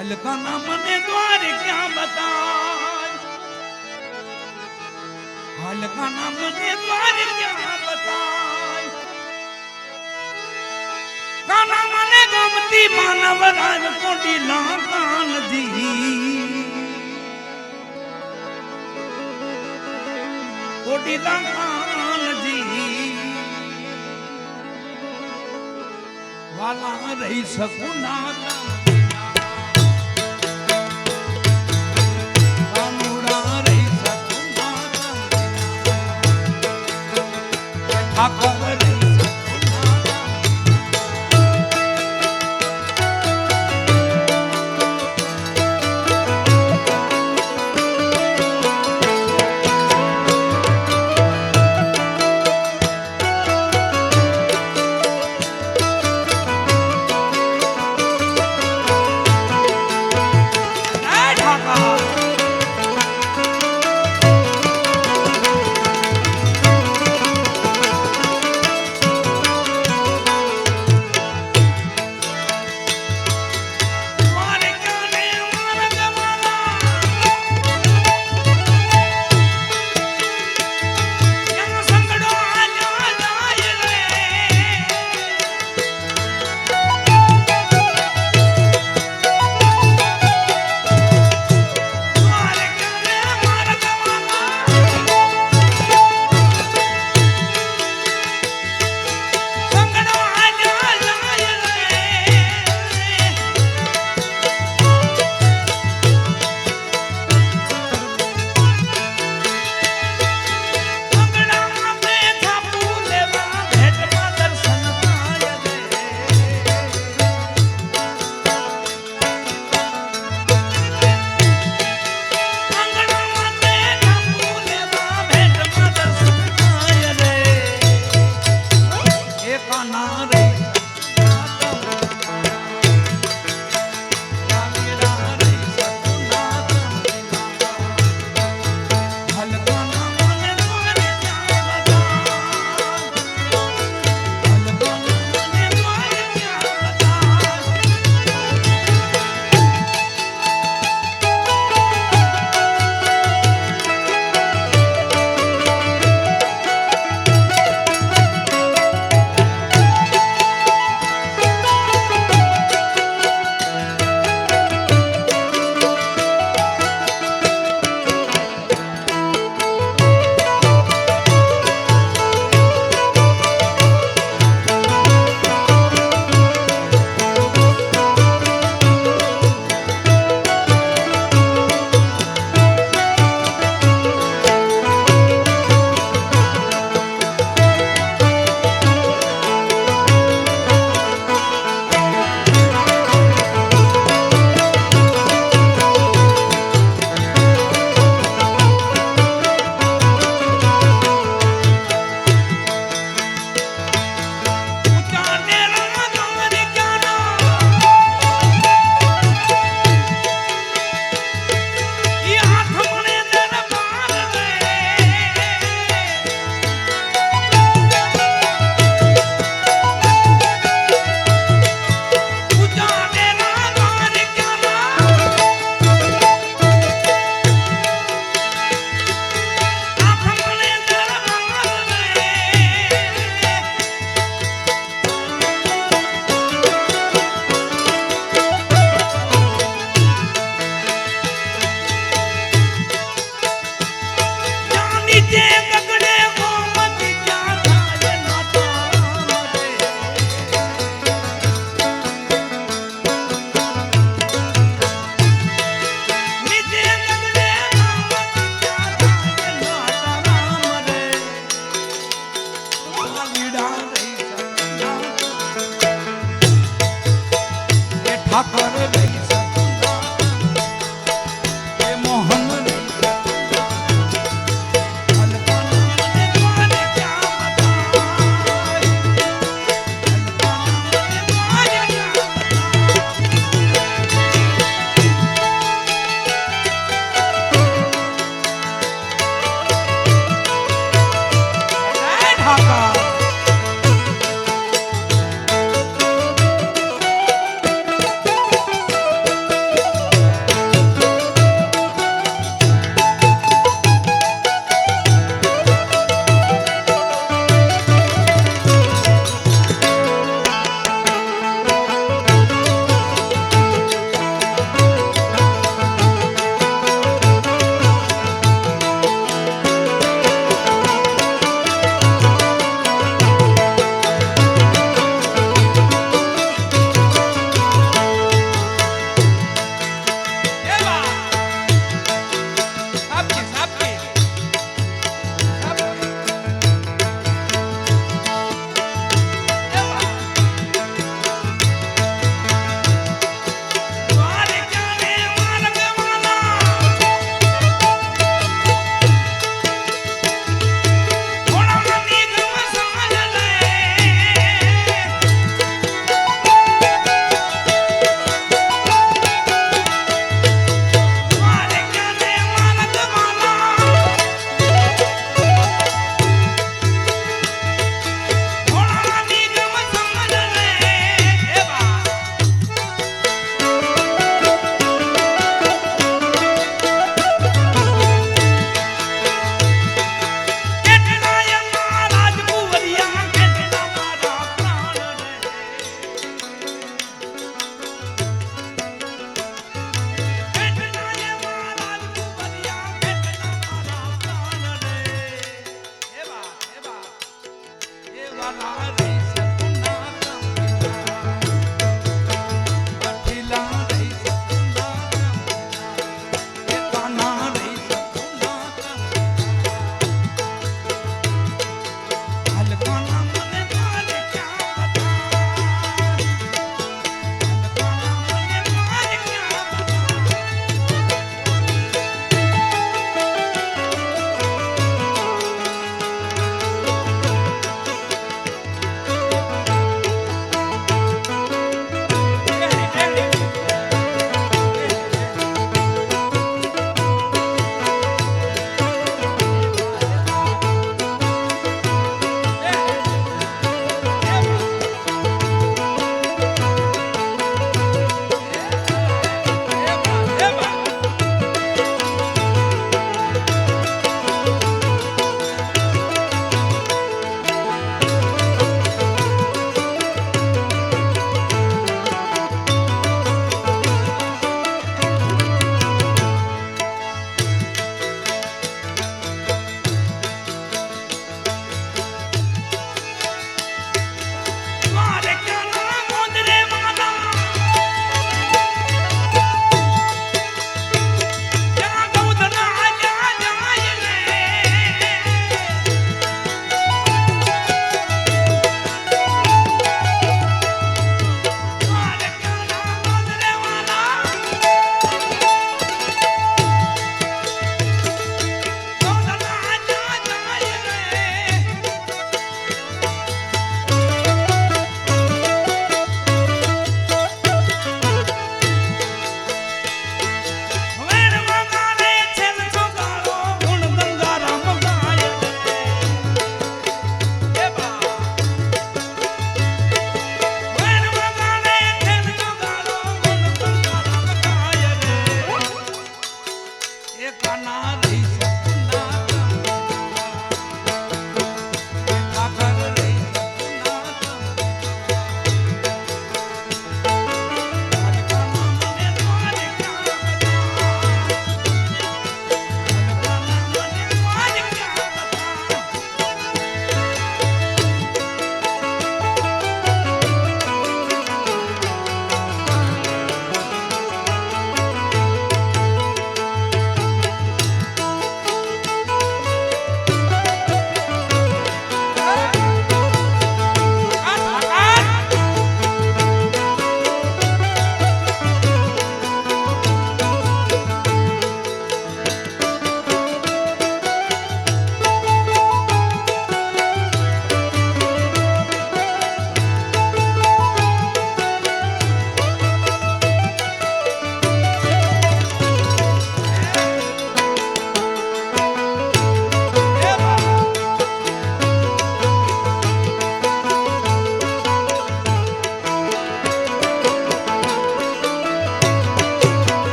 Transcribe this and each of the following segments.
હાલકાના મને દ્વાર ક્યાં બતાય? હાલકાના મને દ્વાર ક્યાં બતાય? કાના મને ગમતી માનવ રાજ કોટી લાકાન દી કોટી લાકાન દી વાલા રહી શકું ના Aqua ভাকরে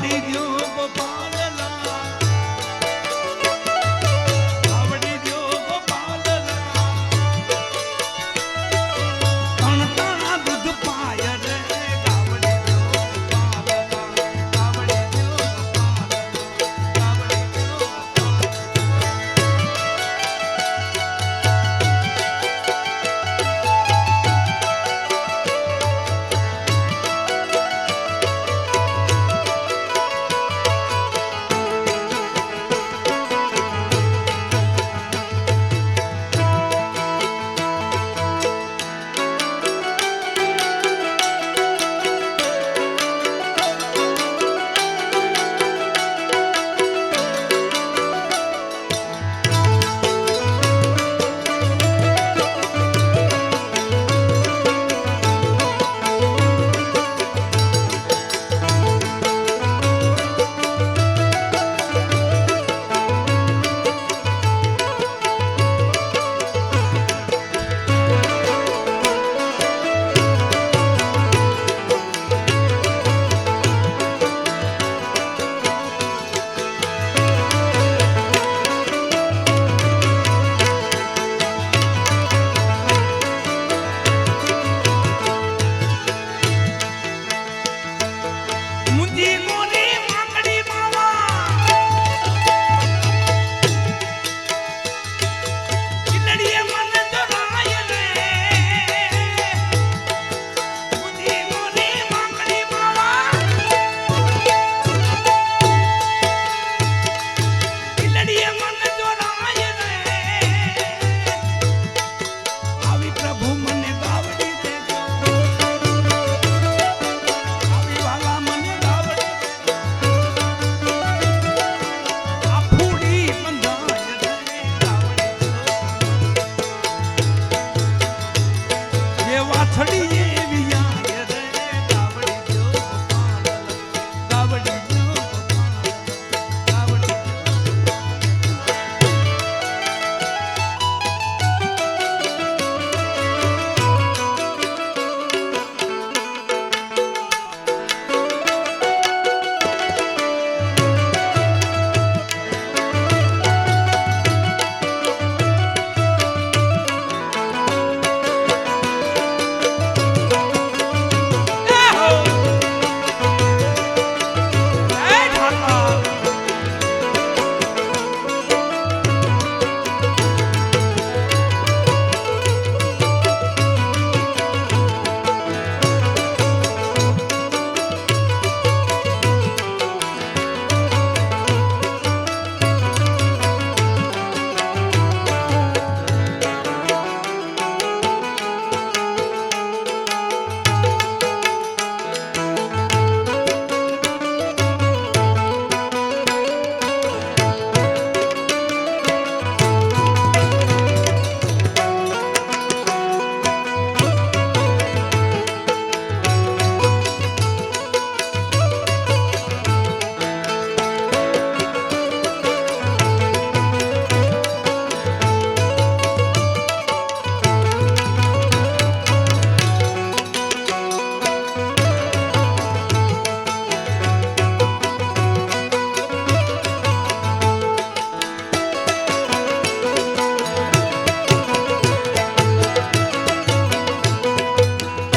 આવડી ગયો.